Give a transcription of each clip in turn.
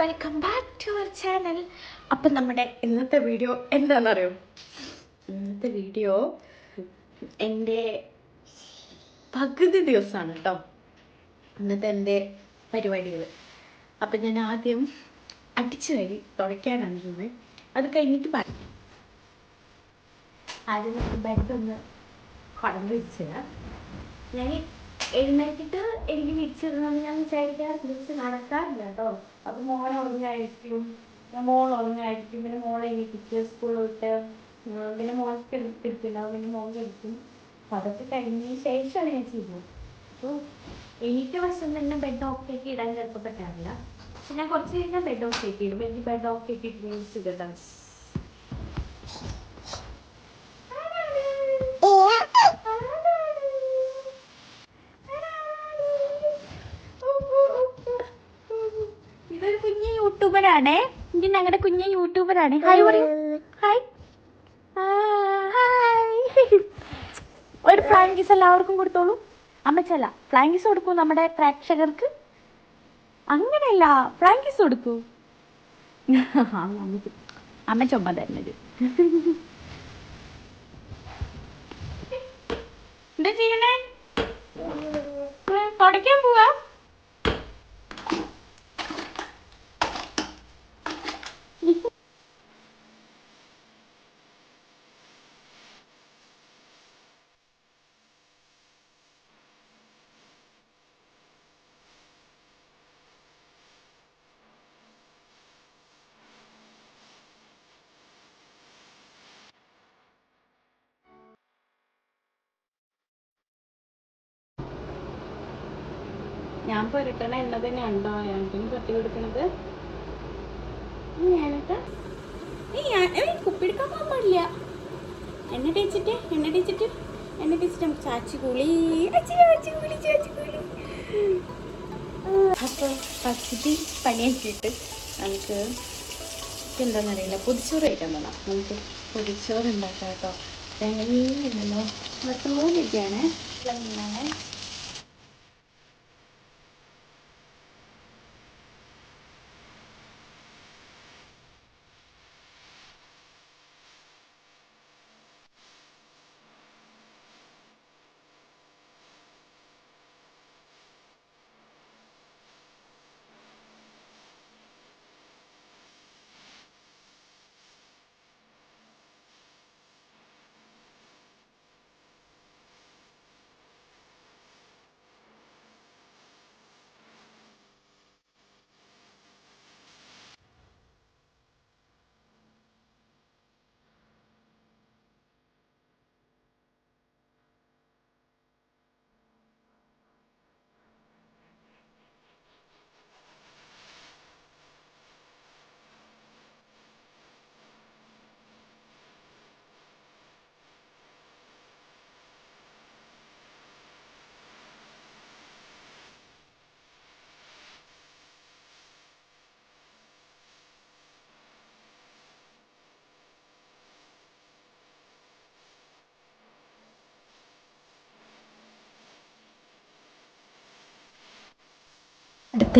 Welcome back to our channel അപ്പം നമ്മുടെ ഇന്നത്തെ വീഡിയോ എന്താണെന്നറിയോ ഇന്നത്തെ വീഡിയോ എന്റെ പകുതി ദിവസമാണ് കേട്ടോ ഇന്നത്തെ എന്റെ പരിപാടികൾ. അപ്പം ഞാൻ ആദ്യം അടിച്ചു വരി തുടയ്ക്കാനാണ് ഇരുന്നത് അത് കഴിഞ്ഞിട്ട് പറ ആദ്യം നമുക്ക് ഒന്ന് കടന്നു വെച്ചാൽ ഞാൻ എഴുന്നേറ്റിട്ട് എനിക്ക് വിരിച്ചിരുന്നത് ഞാൻ വിചാരിക്കാറില്ല പക്ഷെ നടക്കാറില്ല കേട്ടോ. അപ്പൊ മോൻ ഉറങ്ങായിരിക്കും മോൾ ഉറങ്ങായിരിക്കും പിന്നെ മോളെ എണീറ്റിട്ട് സ്കൂളിൽ വിട്ട് പിന്നെ മോൾക്ക് എടുത്തിട്ടുണ്ടാവും പിന്നെ മോൻ അപ്പൊ അതൊക്കെ കഴിഞ്ഞതിന് ശേഷമാണ് ഞാൻ ചെയ്യുന്നത് അപ്പോൾ എനിക്ക് വശം തന്നെ ബെഡ് ഓഫ് ആക്കി ഇടാൻ ചിലപ്പോൾ പറ്റാറില്ല. പക്ഷെ ഞാൻ കുറച്ച് കഴിഞ്ഞാൽ ബെഡ് ഓഫ് ആക്കി ഇടും. എനിക്ക് ബെഡ് ഓഫ് ആക്കിയിട്ട് യൂസ് ചെയ്തിട്ടാണ് കുഞ്ഞു ഇനി ഞങ്ങളുടെ കുഞ്ഞു യൂട്യൂബറാണ് ഹായ് പറയൂ ഹായ് ഹായ് ഒരു ഫ്ലാങ്കിസ് എല്ലാവർക്കും കൊടുത്തോളൂ. അമ്മച്ചല്ല ഫ്ലാങ്കിസ് കൊടുക്കൂ നമ്മുടെ പ്രേക്ഷകർക്ക്. അങ്ങനെയല്ല ഫ്രാങ്കിസ് കൊടുക്കൂ. അമ്മ ചുമ തരുന്നത്. എന്താ ചെയ്യണേ? തുടയ്ക്കാൻ പോവാ. ഞാൻ പുരട്ടണ എണ്ണ തന്നെ ഉണ്ടോ? ഞങ്ങൾക്ക് കത്തി കൊടുക്കണത്? കുപ്പിയെടുക്കാൻ പോകാൻ പാടില്ല. എണ്ണ തേച്ചിട്ട് എണ്ണ തേച്ചിട്ട് എണ്ണ തേച്ചിട്ട് നമുക്ക് ചാച്ചി കുളി. ചാച്ചി കൂളി, ചാച്ചി കൂളി. അപ്പോൾ പകുതി നമുക്ക് പൊതിച്ചോറ് കഴിക്കാൻ പോകാം നമുക്ക് പൊതിച്ചോറ് ഉണ്ടാക്കാം കേട്ടോ. തേങ്ങ തോന്നിരിക്കുകയാണ് മീനാണ്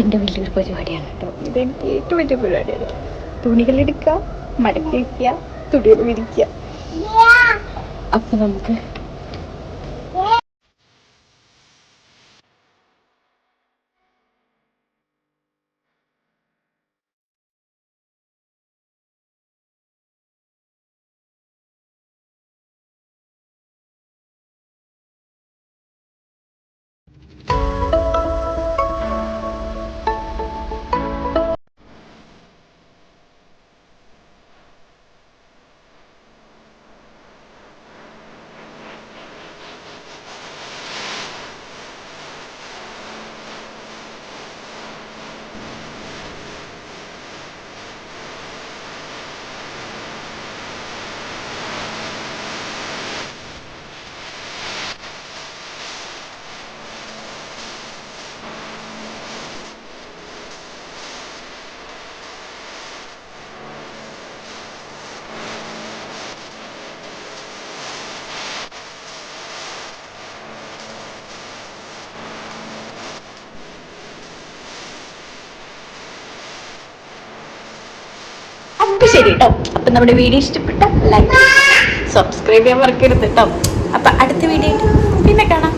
എന്റെ വലിയൊരു പരിപാടിയാണ് കേട്ടോ. ഇതെനിക്ക് ഏറ്റവും വലിയ പരിപാടിയാണ്. തുണികൾ എടുക്കുക മടക്കി വയ്ക്കുക തുണികൾ വിരിക്കുക. അപ്പൊ നമുക്ക് അപ്പൊ ശരി കേട്ടോ അപ്പൊ നമ്മുടെ വീഡിയോ ഇഷ്ടപ്പെട്ട ലൈക്ക് സബ്സ്ക്രൈബ് ചെയ്യാൻ മറക്കരുത് കേട്ടോ അപ്പൊ അടുത്ത വീഡിയോ പിന്നെ കാണാം.